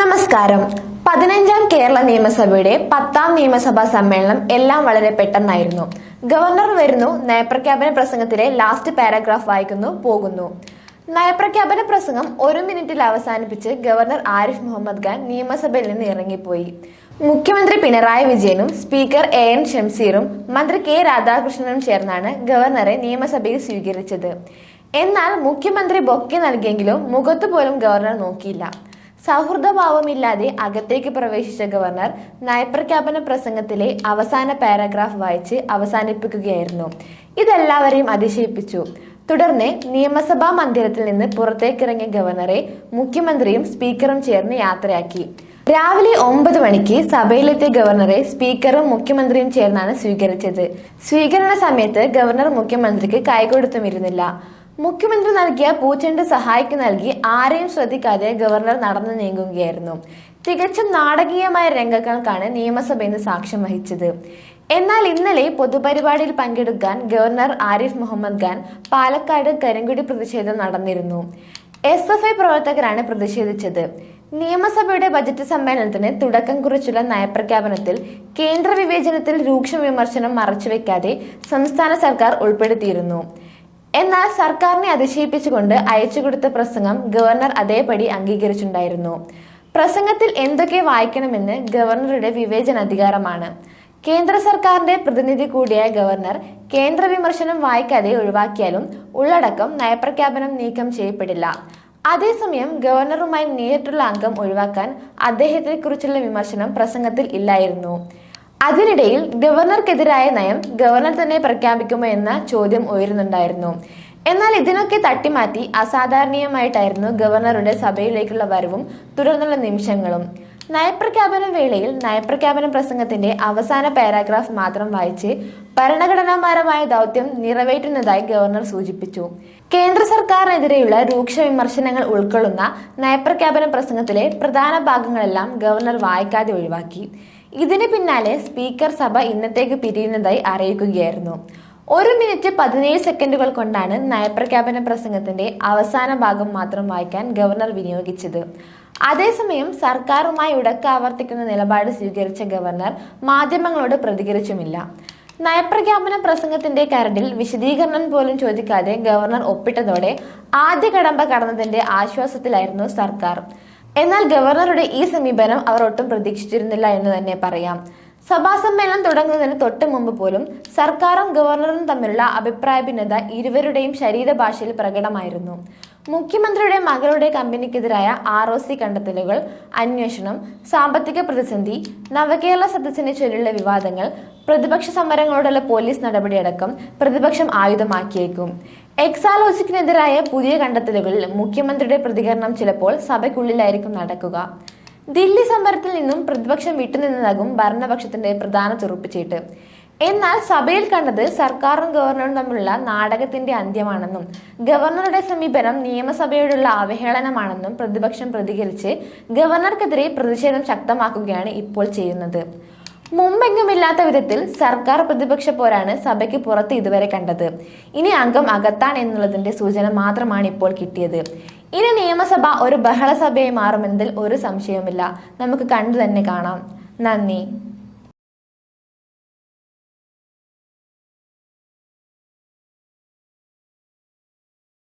നമസ്കാരം. പതിനഞ്ചാം കേരള നിയമസഭയുടെ പത്താം നിയമസഭാ സമ്മേളനം എല്ലാം വളരെ പെട്ടെന്നായിരുന്നു. ഗവർണർ വരുന്നു നയപ്രഖ്യാപന പ്രസംഗത്തിലെ ലാസ്റ്റ് പാരാഗ്രാഫ് വായിക്കുന്നു പോകുന്നു. നയപ്രഖ്യാപന പ്രസംഗം ഒരു മിനിറ്റിൽ അവസാനിപ്പിച്ച് ഗവർണർ ആരിഫ് മുഹമ്മദ് ഖാൻ നിയമസഭയിൽ നിന്ന് ഇറങ്ങിപ്പോയി. മുഖ്യമന്ത്രി പിണറായി വിജയനും സ്പീക്കർ എ എൻ ഷംസീറും മന്ത്രി കെ രാധാകൃഷ്ണനും ചേർന്നാണ് ഗവർണറെ നിയമസഭയിൽ സ്വീകരിച്ചത്. എന്നാൽ മുഖ്യമന്ത്രി ബൊക്കെ നൽകിയെങ്കിലും മുഖത്തു പോലും ഗവർണർ നോക്കിയില്ല. സൗഹൃദഭാവമില്ലാതെ അകത്തേക്ക് പ്രവേശിച്ച ഗവർണർ നയപ്രഖ്യാപന പ്രസംഗത്തിലെ അവസാന പാരാഗ്രാഫ് വായിച്ച് അവസാനിപ്പിക്കുകയായിരുന്നു. ഇതെല്ലാവരെയും അതിശയിപ്പിച്ചു. തുടർന്ന് നിയമസഭാ മന്ദിരത്തിൽ നിന്ന് പുറത്തേക്കിറങ്ങിയ ഗവർണറെ മുഖ്യമന്ത്രിയും സ്പീക്കറും ചേർന്ന് യാത്രയാക്കി. രാവിലെ ഒമ്പത് മണിക്ക് സഭയിലെത്തിയ ഗവർണറെ സ്പീക്കറും മുഖ്യമന്ത്രിയും ചേർന്നാണ് സ്വീകരിച്ചത്. സ്വീകരണ സമയത്ത് ഗവർണർ മുഖ്യമന്ത്രിക്ക് കൈകൊടുത്തുമിരുന്നില്ല. മുഖ്യമന്ത്രി നൽകിയ പൂച്ചെണ്ട് സഹായിക്ക് നൽകി ആരെയും ശ്രദ്ധിക്കാതെ ഗവർണർ നടന്നു നീങ്ങുകയായിരുന്നു. തികച്ചും നാടകീയമായ രംഗങ്ങൾക്കാണ് നിയമസഭ ഇന്ന് സാക്ഷ്യം വഹിച്ചത്. എന്നാൽ ഇന്നലെ പൊതുപരിപാടിയിൽ പങ്കെടുക്കാൻ ഗവർണർ ആരിഫ് മുഹമ്മദ് ഖാൻ പാലക്കാട് കരിങ്കുടി പ്രതിഷേധം നടന്നിരുന്നു. എസ് എഫ് ഐ പ്രവർത്തകരാണ് പ്രതിഷേധിച്ചത്. നിയമസഭയുടെ ബജറ്റ് സമ്മേളനത്തിന് തുടക്കം കുറിച്ചുള്ള നയപ്രഖ്യാപനത്തിൽ കേന്ദ്ര വിവേചനത്തിൽ രൂക്ഷ വിമർശനം മറച്ചുവെക്കാതെ സംസ്ഥാന സർക്കാർ ഉൾപ്പെടുത്തിയിരുന്നു. എന്നാൽ സർക്കാരിനെ അതിശയിപ്പിച്ചുകൊണ്ട് അയച്ചുകൊടുത്ത പ്രസംഗം ഗവർണർ അതേപടി അംഗീകരിച്ചിട്ടുണ്ടായിരുന്നു. പ്രസംഗത്തിൽ എന്തൊക്കെ വായിക്കണമെന്ന് ഗവർണറുടെ വിവേചനാധികാരമാണ്. കേന്ദ്ര സർക്കാരിന്റെ പ്രതിനിധി കൂടിയായ ഗവർണർ കേന്ദ്ര വിമർശനം വായിക്കാതെ ഒഴിവാക്കിയാലും ഉള്ളടക്കം നയപ്രഖ്യാപനം നീക്കം ചെയ്യപ്പെടില്ല. അതേസമയം ഗവർണറുമായി നേരിട്ടുള്ള അംഗം ഒഴിവാക്കാൻ അദ്ദേഹത്തെ കുറിച്ചുള്ള വിമർശനം പ്രസംഗത്തിൽ ഇല്ലായിരുന്നു. അതിനിടയിൽ ഗവർണർക്കെതിരായ നയം ഗവർണർ തന്നെ പ്രഖ്യാപിക്കുമോ എന്ന ചോദ്യം ഉയരുന്നുണ്ടായിരുന്നു. എന്നാൽ ഇതിനൊക്കെ തട്ടിമാറ്റി അസാധാരണീയമായിട്ടായിരുന്നു ഗവർണറുടെ സഭയിലേക്കുള്ള വരവും തുടർന്നുള്ള നിമിഷങ്ങളും. നയപ്രഖ്യാപന വേളയിൽ നയപ്രഖ്യാപന പ്രസംഗത്തിന്റെ അവസാന പാരാഗ്രാഫ് മാത്രം വായിച്ച് ഭരണഘടനാപരമായ ദൗത്യം നിറവേറ്റുന്നതായി ഗവർണർ സൂചിപ്പിച്ചു. കേന്ദ്ര സർക്കാരിനെതിരെയുള്ള രൂക്ഷ വിമർശനങ്ങൾ ഉൾക്കൊള്ളുന്ന നയപ്രഖ്യാപന പ്രസംഗത്തിലെ പ്രധാന ഭാഗങ്ങളെല്ലാം ഗവർണർ വായിക്കാതെ ഒഴിവാക്കി. ഇതിന് പിന്നാലെ സ്പീക്കർ സഭ ഇന്നത്തേക്ക് പിരിയുന്നതായി അറിയിക്കുകയായിരുന്നു. ഒരു മിനിറ്റ് പതിനേഴ് സെക്കൻഡുകൾ കൊണ്ടാണ് നയപ്രഖ്യാപന പ്രസംഗത്തിന്റെ അവസാന ഭാഗം മാത്രം വായിക്കാൻ ഗവർണർ വിനിയോഗിച്ചത്. അതേസമയം സർക്കാരുമായി ഉടക്കാവർത്തിക്കുന്ന നിലപാട് സ്വീകരിച്ച ഗവർണർ മാധ്യമങ്ങളോട് പ്രതികരിച്ചുമില്ല. നയപ്രഖ്യാപന പ്രസംഗത്തിന്റെ കരടിൽ വിശദീകരണം പോലും ചോദിക്കാതെ ഗവർണർ ഒപ്പിട്ടതോടെ ആദ്യ കടമ്പ കടന്നതിന്റെ ആശ്വാസത്തിലായിരുന്നു സർക്കാർ. എന്നാൽ ഗവർണറുടെ ഈ സമീപനം അവർ ഒട്ടും പ്രതീക്ഷിച്ചിരുന്നില്ല എന്ന് തന്നെ പറയാം. സഭാ സമ്മേളനം തുടങ്ങുന്നതിന് തൊട്ട് മുമ്പ് പോലും സർക്കാരും ഗവർണറും തമ്മിലുള്ള അഭിപ്രായ ഭിന്നത ഇരുവരുടെയും ശരീരഭാഷയിൽ പ്രകടമായിരുന്നു. മുഖ്യമന്ത്രിയുടെ മകളുടെ കമ്പനിക്കെതിരായ ആർ ഒ സി കണ്ടെത്തലുകൾ അന്വേഷണം സാമ്പത്തിക പ്രതിസന്ധി നവകേരള സദസ്സിനെ ചൊല്ലിയുള്ള വിവാദങ്ങൾ പ്രതിപക്ഷ സമരങ്ങളോടുള്ള പോലീസ് നടപടിയടക്കം പ്രതിപക്ഷം ആയുധമാക്കിയേക്കും. എക്സാലോജിക്കിനെതിരായ പുതിയ കണ്ടെത്തലുകളിൽ മുഖ്യമന്ത്രിയുടെ പ്രതികരണം ചിലപ്പോൾ സഭയ്ക്കുള്ളിലായിരിക്കും നടക്കുക. ദില്ലി സമരത്തിൽ നിന്നും പ്രതിപക്ഷം വിട്ടുനിന്നതാകും ഭരണപക്ഷത്തിന്റെ പ്രധാന ചുറുപ്പിച്ചീട്ട് എന്നാൽ സഭയിൽ കണ്ടത് സർക്കാരും ഗവർണറും തമ്മിലുള്ള നാടകത്തിന്റെ അന്ത്യമാണെന്നും ഗവർണറുടെ സമീപനം നിയമസഭയോടുള്ള അവഹേളനമാണെന്നും പ്രതിപക്ഷം പ്രതികരിച്ച് ഗവർണർക്കെതിരെ പ്രതിഷേധം ശക്തമാക്കുകയാണ് ഇപ്പോൾ ചെയ്യുന്നത്. മുമ്പെങ്ങുമില്ലാത്ത വിധത്തിൽ സർക്കാർ പ്രതിപക്ഷ പോരാണ് സഭയ്ക്ക് പുറത്ത് ഇതുവരെ കണ്ടത്. ഇനി അംഗം അകത്താണ് എന്നുള്ളതിന്റെ സൂചന മാത്രമാണ് ഇപ്പോൾ കിട്ടിയത്. ഇനി നിയമസഭ ഒരു ബഹള സഭയായി മാറുമെന്നതിൽ ഒരു സംശയവുമില്ല. നമുക്ക് കണ്ടു തന്നെ കാണാം. നന്ദി.